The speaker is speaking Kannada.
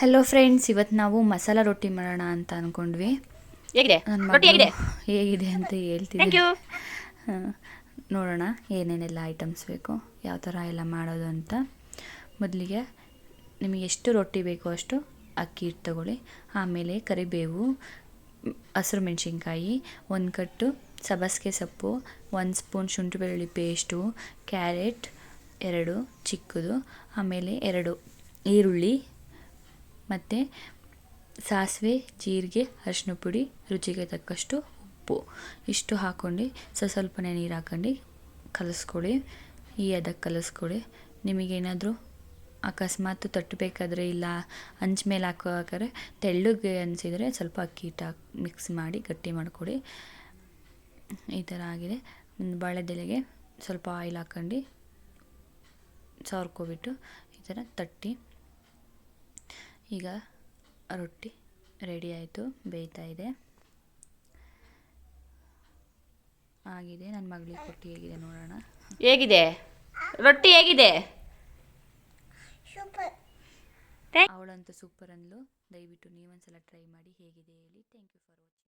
ಹಲೋ ಫ್ರೆಂಡ್ಸ್ ಇವತ್ತು ನಾವು ಮಸಾಲ ರೊಟ್ಟಿ ಮಾಡೋಣ ಅಂತ ಅಂದ್ಕೊಂಡ್ವಿ ಹೇಗಿದೆ? ಹೇಗಿದೆ? ಅಂತ ಹೇಳ್ತೀವಿ ಹೇಳ್ತಿದ್ದೆ ನೋಡೋಣ ಏನೇನೆಲ್ಲ ಐಟಮ್ಸ್ ಬೇಕು ಯಾವ ಥರ ಎಲ್ಲ ಮಾಡೋದು ಅಂತ. ಮೊದಲಿಗೆ ನಿಮಗೆ ಎಷ್ಟು ರೊಟ್ಟಿ ಬೇಕೋ ಅಷ್ಟು ಅಕ್ಕಿ ಹಿಟ್ಟು ತಗೊಳ್ಳಿ ಆಮೇಲೆ ಕರಿಬೇವು ಹಸಿರು ಮೆಣಸಿನ್ಕಾಯಿ ಒಂದು ಕಟ್ಟು ಸಬಸ್ಗೆ ಸೊಪ್ಪು ಒಂದು ಸ್ಪೂನ್ ಶುಂಠಿ ಬೆಳ್ಳುಳ್ಳಿ ಪೇಸ್ಟು ಕ್ಯಾರೆಟ್ ಎರಡು ಚಿಕ್ಕದು ಆಮೇಲೆ ಎರಡು ಈರುಳ್ಳಿ ಮತ್ತು ಸಾಸಿವೆ, ಜೀರಿಗೆ ಅರಿಶಿನ ಪುಡಿ, ರುಚಿಗೆ ತಕ್ಕಷ್ಟು ಉಪ್ಪು. ಇಷ್ಟು ಹಾಕ್ಕೊಂಡು ಸ್ವಲ್ಪ ಸ್ವಲ್ಪನೇ ನೀರು ಹಾಕ್ಕೊಂಡು ಕಲಿಸ್ಕೊಳ್ಳಿ ಈ ಅದಕ್ಕೆ ಕಲಿಸ್ಕೊಳ್ಳಿ ನಿಮಗೇನಾದರೂ ಅಕಸ್ಮಾತ್ ತಟ್ಟಬೇಕಾದ್ರೆ ಇಲ್ಲ ಹಂಚ್ ಮೇಲೆ ಹಾಕೋಬೇಕಾದ್ರೆ ತೆಳ್ಳಗೆ ಅನಿಸಿದರೆ ಸ್ವಲ್ಪ ಅಕ್ಕಿ ಹಿಟ್ಟು ಹಾಕಿ ಮಿಕ್ಸ್ ಮಾಡಿ ಗಟ್ಟಿ ಮಾಡಿಕೊಡಿ ಈ ಥರ ಆಗಿದೆ. ಒಂದು ಬಾಳೆದೆಲೆಗೆ ಸ್ವಲ್ಪ ಆಯಿಲ್ ಹಾಕ್ಕೊಂಡು ಸಾರ್ಕೊಬಿಟ್ಟು ಈ ಥರ ತಟ್ಟಿ. ಈಗ ರೊಟ್ಟಿ ರೆಡಿ ಆಯಿತು ಬೇಯ್ತಾ ಇದೆ. ಆಗಿದೆ ನನ್ನ ಮಗಳಿಗೆ ಕೊಟ್ಟು ಹೇಗಿದೆ ನೋಡೋಣ. ಹೇಗಿದೆ? ರೊಟ್ಟಿ ಹೇಗಿದೆ? ಅವಳಂತೂ ಸೂಪರ್ ಅಂದ್ಲು. ದಯವಿಟ್ಟು ನೀವೊಂದ್ಸಲ ಟ್ರೈ ಮಾಡಿ ಹೇಗಿದೆ ಹೇಳಿ. Thank you for watching